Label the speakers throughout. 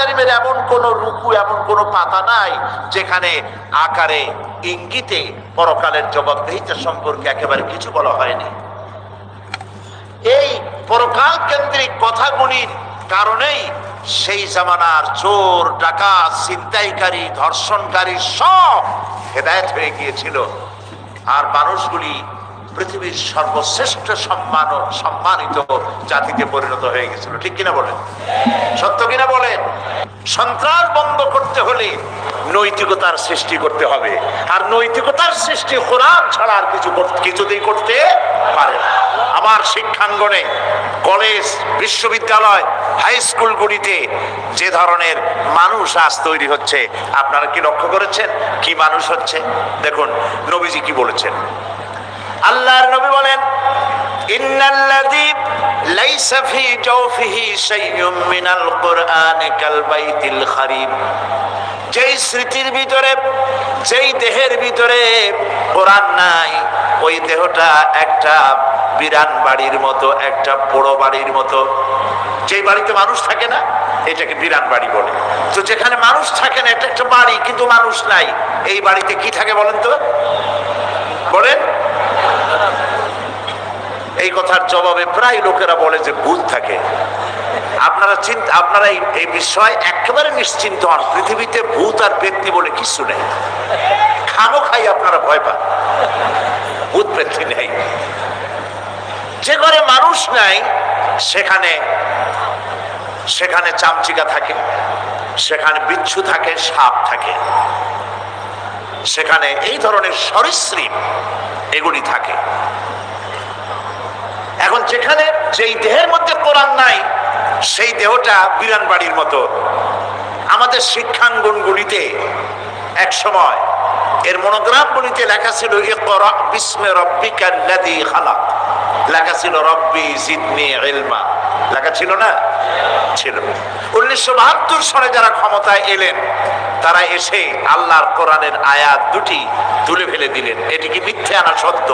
Speaker 1: কারিমের এমন কোন রুকু, এমন কোন পাতা নাই যেখানে আকারে ইঙ্গিতে পরকালের জবাবদেহিতা সম্পর্কে একেবারে কিছু বলা হয়নি। এই পরকাল কেন্দ্রিক কথাগুলির কারণেই সেই জামানার চোর, ডাকাত, ছিনতাইকারী, ধর্ষণকারী সব হেদায়ত হয়ে গিয়েছিল। আর মানুষগুলি পৃথিবীর সর্বশ্রেষ্ঠ সম্মান সম্মানিত জাতিতে পরিণত হয়ে গেছিল। ঠিক কিনা বলেন? সত্য কিনা বলেন? সন্ত্রাস বন্ধ করতে হলে নৈতিকতার সৃষ্টি করতে হবে। আর নৈতিকতার সৃষ্টি কোরআন ছাড়া আর কিছু কিছুতেই করতে পারে না। আমার শিক্ষাঙ্গনে কলেজ, বিশ্ববিদ্যালয়, হাই স্কুলগুলিতে যে ধরনের মানুষ আজ তৈরি হচ্ছে, আপনারা কি লক্ষ্য করেছেন? কি মানুষ হচ্ছে? দেখুন, নবীজি কি বলেছেন? আল্লাহর নবী বলেন যেই স্মৃতির ভিতরে, যেই দেহের ভিতরে কোরআন নাই, ওই দেহটা একটা বিরান বাড়ির মতো, একটা বাড়ির মতো। বাড়িতে মানুষ থাকে না, এটাকে বিরান বাড়ি বলে। তো যেখানে মানুষ থাকে না, এটা একটা বাড়ি, কিন্তু মানুষ নাই। এই বাড়িতে কি থাকে বলেন তো বলেন এই কথার জবাবে প্রায় লোকেরা বলে যে ভূত থাকে। আপনারা চিন্তা, আপনারা এই বিষয়ে একেবারে নিশ্চিন্ত হন, পৃথিবীতে ভূত আর ব্যক্তি বলে কিছু নেই। খানো খাই আপনারা ভয় পান। ভূত ব্যক্তি নেই। যে ঘরে মানুষ নাই, সেখানে সেখানে চামচিকা থাকে, সেখানে বিচ্ছু থাকে, সাপ থাকে। সেখানে এই ধরনের সরীসৃপ এগুলি থাকে। এখন যেখানে যেই দেহের মধ্যে কোরআন নাই, সেই দেহটা বিরান বাড়ির মতো। আমাদের শিক্ষাঙ্গনগুলিতে এক সময় এর মনোগ্রামগুলিতে লেখা ছিল বিস্মে রব্বিকাল্লাযী খালাক। লেখা ছিল, রব্বি জিদনি ইলমা। লেখা ছিল না? ছিল। উনিশশো বাহাত্তর সালে যারা ক্ষমতায় এলেন, তারা এসে আল্লাহর কোরআনের আয়াত দুটি তুলে ফেলে দিলেন। এটি কি মিথ্যে আনা সত্য?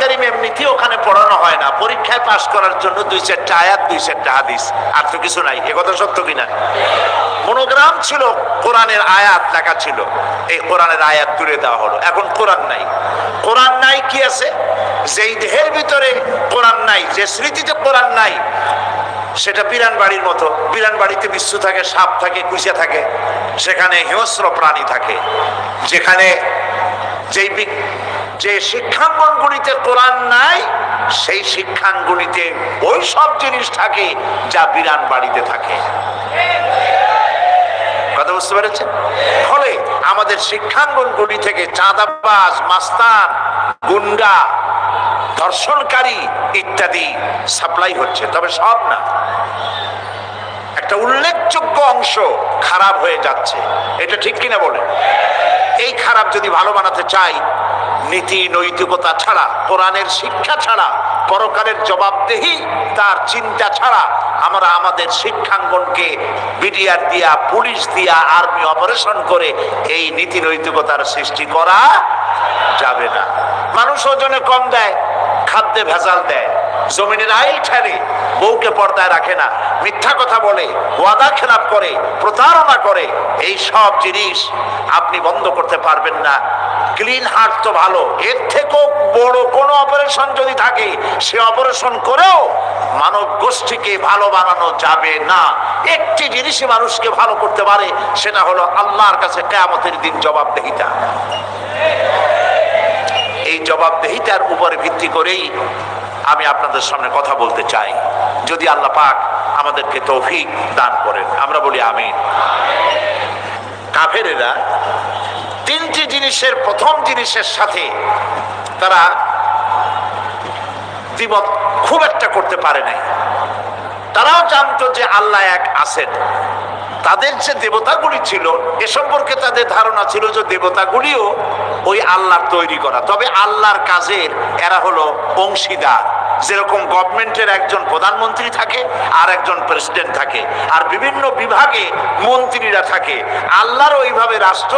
Speaker 1: কারিম এমনিতে ওখানে পড়ানো হয় না। পরীক্ষায় পাশ করার জন্য দুই চারটা আয়াত, দুই চারটা হাদিস। আর তো কিছু নাই। একথা সত্য কিনা? মনোগ্রাম ছিল, কোরআনের আয়াত লেখা ছিল। এই কোরআনের আয়াত তুলে দেওয়া হলো। এখন কোরআন নাই। কোরআন নাই কি আছে? যেই দেহের ভিতরে কোরআন নাই, যে স্মৃতিতে কোরআন নাই, সেটা বিরান বাড়ির মতো। বিরান বাড়িতে বিশ্ব থাকে, সাপ থাকে কুচিয়া থাকে। সেখানে হিংস্র প্রাণী থাকে। যেখানে যেই যে শিক্ষাঙ্গনগুলিতে কোরআন নাই, সেই শিক্ষাঙ্গনিতে ওই সব জিনিস থাকে যা বিরান বাড়িতে থাকে। কথা বুঝতে পেরেছেন? ফলে আমাদের শিক্ষাঙ্গনগুলি থেকে চাঁদাবাজ, মাস্তান, গুন্ডা, ধর্ষণকারী ইত্যাদি সাপ্লাই হচ্ছে, তবে সব না। একটা উল্লেখযোগ্য অংশ খারাপ হয়ে যাচ্ছে। এটা ঠিক কিনা বলেন? এই খারাপ যদি ভালো বানাতে চাই, নীতি, নৈতিকতা ছাড়া, কোরআনের শিক্ষা ছাড়া, পরকালের জবাবদেহি, তার চিন্তা ছাড়া, আমরা আমাদের শিক্ষাঙ্গনকে বিডিআর দিয়া, পুলিশ দিয়া, আর্মি অপারেশন করে এই নীতি, নৈতিকতার সৃষ্টি করা যাবে না। মানুষ ওজনে কম দেয়। খাদ্যে ভেজাল দেয়। জমিনের আইল ঠেলে, বউকে পর্দায় রাখে না। মিথ্যা কথা বলে, ওয়াদা খেলাপ করে, প্রতারণা করে, এই সব জিনিস আপনি বন্ধ করতে পারবেন না। ক্লিন হার্ট তো ভালো। এর থেকেও বড় কোনো অপারেশন যদি থাকে, সে অপারেশন করেও মানব গোষ্ঠীকে ভালো বানানো যাবে না। একটি জিনিসই মানুষকে ভালো করতে পারে, সেটা হলো আল্লাহর কাছে কেয়ামতের দিন জবাবদেহিতা। এই জবাবদেহিতার উপরে ভিত্তি করেই আমি আপনাদের সামনে কথা বলতে চাই। যদি আল্লাহ পাক আমাদেরকে তৌফিক দান করেন, আমরা বলি আমিন। কাফেরেরা তিনটি জিনিসের প্রথম জিনিসের সাথে তারা দ্বিমত খুব একটা করতে পারে নাই। তারাও জানতো যে আল্লাহ এক আছেন। তাদের যে দেবতাগুলি ছিল, এ সম্পর্কে তাদের ধারণা ছিল যে দেবতাগুলিও ওই আল্লাহর তৈরি করা। তবে আল্লাহর কাজের এরা হলো অংশীদার। যেরকম গভর্নমেন্টের একজন প্রধানমন্ত্রী থাকে, আর একজন প্রেসিডেন্ট থাকে। আর বিভিন্ন বিভাগে মন্ত্রীরা থাকে। আল্লাহর ওইভাবে রাষ্ট্র,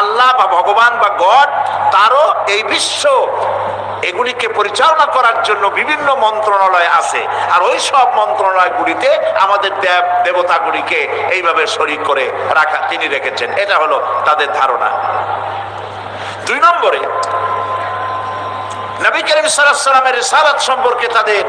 Speaker 1: আল্লাহ বা ভগবান বা গড, তারও এই বিশ্ব এগুলিকে পরিচালনা করার জন্য বিভিন্ন মন্ত্রণালয় আছে। আর ওই সব মন্ত্রণালয়গুলিতে আমাদের দেব দেবতাগুলিকে এইভাবে শরিক করে রাখা তিনি রেখেছেন। এটা হলো তাদের ধারণা। দুই নম্বরে, নবী করিম সাল্লামের রিসালাত সম্পর্কে তাদের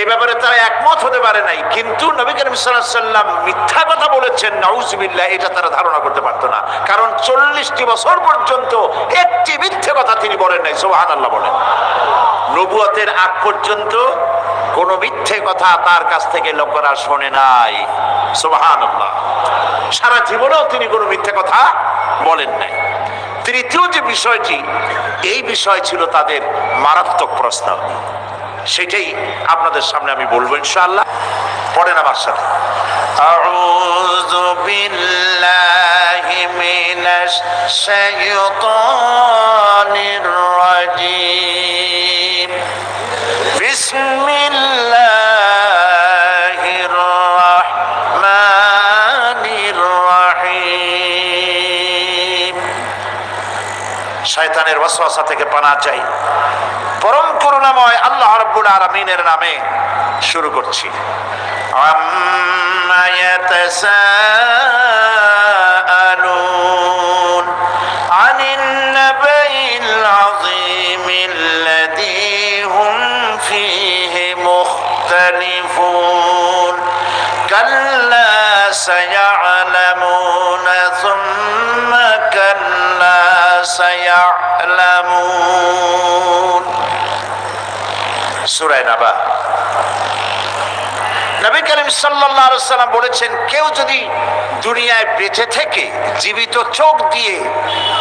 Speaker 1: এই ব্যাপারে তারা একমত হতে পারে নাই। কিন্তু নবী করিম সাল্লাম মিথ্যা কথা বলেছেন, নাউজবিল্লাহ, এটা তারা ধারণা করতে পারতো না। কারণ চল্লিশটি বছর পর্যন্ত একটি মিথ্যে কথা তিনি বলেন নাই সোহান আল্লাহ বলেন। নবুয়তের আগ পর্যন্ত কোন মিথ্যে কথা তার কাছ থেকে লোকেরা শোনে নাই সোহান আল্লাহ সারা জীবনেও তিনি কোনো মিথ্যে কথা বলেন নাই। তৃতীয় যে বিষয়টি, এই বিষয় ছিল তাদের মারাত্মক প্রশ্ন। সেটাই আপনাদের সামনে আমি বলবো ইনশাআল্লাহ পড়েন আমার সাথে
Speaker 2: أعوذ بالله من الشيطان
Speaker 1: শয়তানের ওয়াসওয়াসা থেকে পানা চাই। পরম করুণাময় আল্লাহ রাব্বুল আলামিনের নামে শুরু করছি। আম্মা ইয়াতাসা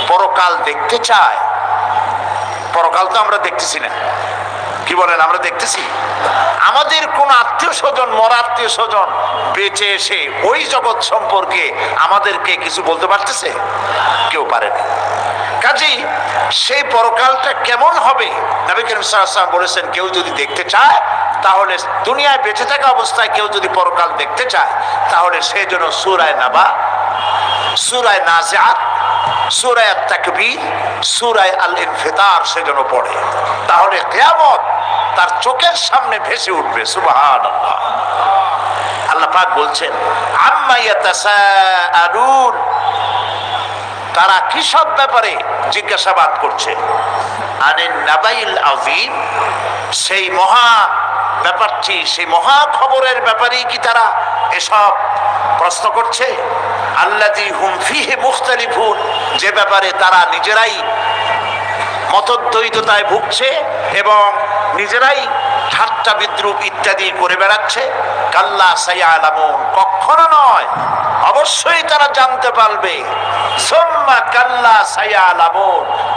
Speaker 1: পরকাল দেখতে চায়, পরকাল তো আমরা দেখতেছি না। কি বলেন, আমরা দেখতেছি? আমাদের কোন আত্মীয় স্বজন মরা আত্মীয় স্বজন বেঁচে এসে ওই জগৎ সম্পর্কে আমাদেরকে কিছু বলতে পারতেছে? কেউ পারে না। কাজেই সেই পরকালটা কেমন হবে? নবী করিম সাল্লাম বলেছেন, কেউ যদি দেখতে চায়, তাহলে দুনিয়ায় বেঁচে থাকা অবস্থায় কেউ যদি পরকাল দেখতে চায়, তাহলে সে যেন সুরায় নাবা, সুরায় নাজিআত, সুরায় তাকবীর সুরায় আল ইনফিতার সে যেন পড়ে। তাহলে কিয়ামত তার চোখের সামনে ভেসে উঠবে, সুবহানাল্লাহ। আল্লাহ পাক বলছেন, আম্মা ইয়াতাসাআলুন তারা কি সব ব্যাপারে জিজ্ঞাসাবাদ করছে? নাবাইল সেই মহা ব্যাপারটি, সেই মহা খবরের ব্যাপারেই কি তারা এসব প্রশ্ন করছে? আল্লাদি হুম ফিহে মুখতালিফুন, যে ব্যাপারে তারা নিজেরাই মতদ্বৈততায় ভুগছে এবং নিজেরাই ঠাট্টা বিদ্রুপ ইত্যাদি করে বেড়াচ্ছে। কাল্লা সাইয়া কখনো নয়, অবশ্যই তারা জানতে পারবে।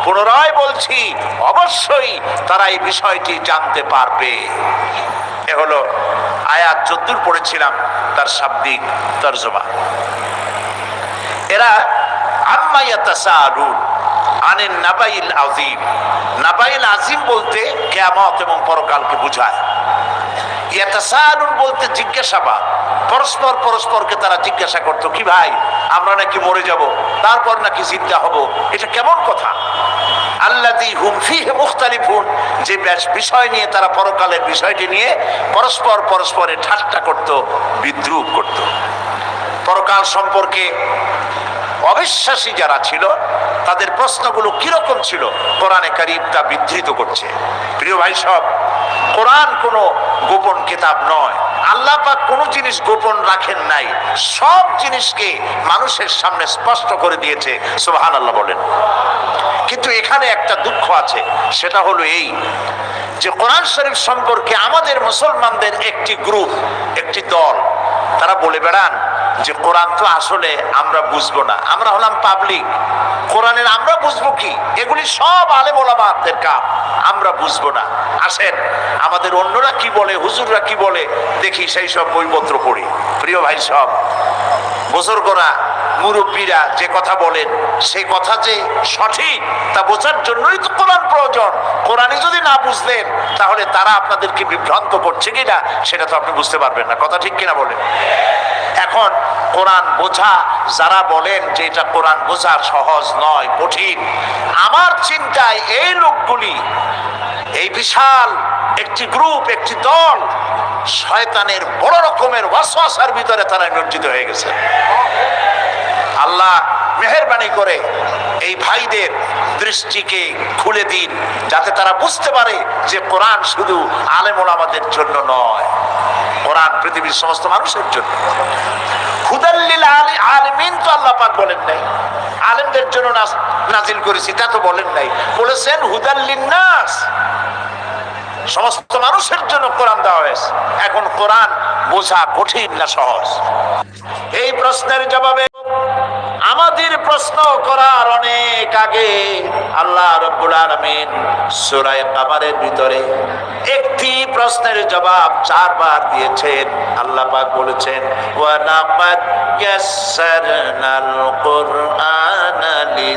Speaker 1: পুনরায় বলছি, অবশ্যই তারা এই বিষয়টি জানতে পারবে। এ হলো আয়াত চতুর পড়েছিলাম, তার শাব্দিক তর্জমা। এরা আম্মা ইয়াতাসাআলুন। নাবাইল আজিম। নাবাইল আজিম বলতে কেয়ামত এবং পরকালকে বলতে জিজ্ঞাসাবাদ। পরস্পর পরস্পরকে তারা জিজ্ঞাসা কি ভাই, আমরা নাকি মরে যাব? তারপর নাকি জিন্দা হব? এটা কেমন কথা? আল্লাদি হুম ফিহে মুখতালিফুন। যে বিষয় নিয়ে তারা পরকালের বিষয়টি নিয়ে পরস্পর পরস্পরের ঠাট্টা করত, বিদ্রুপ করত। পরকাল সম্পর্কে অবিশ্বাসী যারা ছিল, তাদের প্রশ্নগুলো কীরকম ছিল? কোরআনে কারিম তা বিধৃত করছে। প্রিয় ভাই সব, কোরআন কোনো গোপন কিতাব নয়। আল্লাহ পাক কোনো জিনিস গোপন রাখেন নাই। সব জিনিসকে মানুষের সামনে স্পষ্ট করে দিয়েছে। সুবহান আল্লাহ বলেন। কিন্তু এখানে একটা দুঃখ আছে। সেটা হলো এই যে কোরআন শরীফ সম্পর্কে আমাদের মুসলমানদের একটি গ্রুপ, একটি দল তারা বলে, বেড়ান, যে কোরআন তো আসলে আমরা বুঝব না। আমরা হলাম পাবলিক কোরআনের আমরা বুঝব কি? এগুলি সব আলে ওলামাদের কাপ। আমরা বুঝব না। আসেন, আমাদের অন্যরা কি বলে, হুজুররা কি বলে, দেখি সেই সব বইপত্র পড়ি। প্রিয় ভাই সব, বুজুর্গরা মুরব্বীরা যে কথা বলেন, সেই কথা যে সঠিক, তা বোঝার জন্যই তো কোরআন প্রয়োজন। কোরআনে যদি না বুঝলেন তাহলে তারা আপনাদেরকে বিভ্রান্ত করছে কিনা সেটা তো আপনি বুঝতে পারবেন না। কথা ঠিক কিনা বলেন? এখন কোরআন বোঝা, যারা বলেন যে এটা কোরআন বোঝা সহজ নয়, কঠিন, আমার চিন্তায় এই লোকগুলি, এই বিশাল একটি গ্রুপ, একটি দল, শয়তানের বড় রকমের ওয়াসওয়াসার ভিতরে তারা নিয়োজিত হয়ে গেছে। আল্লাহ মেহরবানি করে এই ভাইদের দৃষ্টিকে খুলে দিন, যাতে তারা বুঝতে পারে যে কোরআন শুধু আলেমুল আমাদের জন্য নয়, কোরআন পৃথিবীর সমস্ত মানুষের জন্য। হুদাল্লিল তো আল্লাহ বলেন নাই। আলেমদের জন্য নাজিল করেছি, তা তো বলেন নাই। বলেছেন হুদাল্লিন সমস্ত মানুষের জন্য কোরআন এখন কোরআন বোঝা কঠিন না সহজ। এই প্রশ্নের জবাবে আমাদের প্রশ্ন করার অনেক আগে আল্লাহ রব্বুল আলমিন সুরায় কামারের ভিতরে একটি প্রশ্নের জবাব চারবার দিয়েছেন। আল্লাহ পাক বলেছেন, ওয়া লাকাদ ইয়াসসারনাল কুরআনা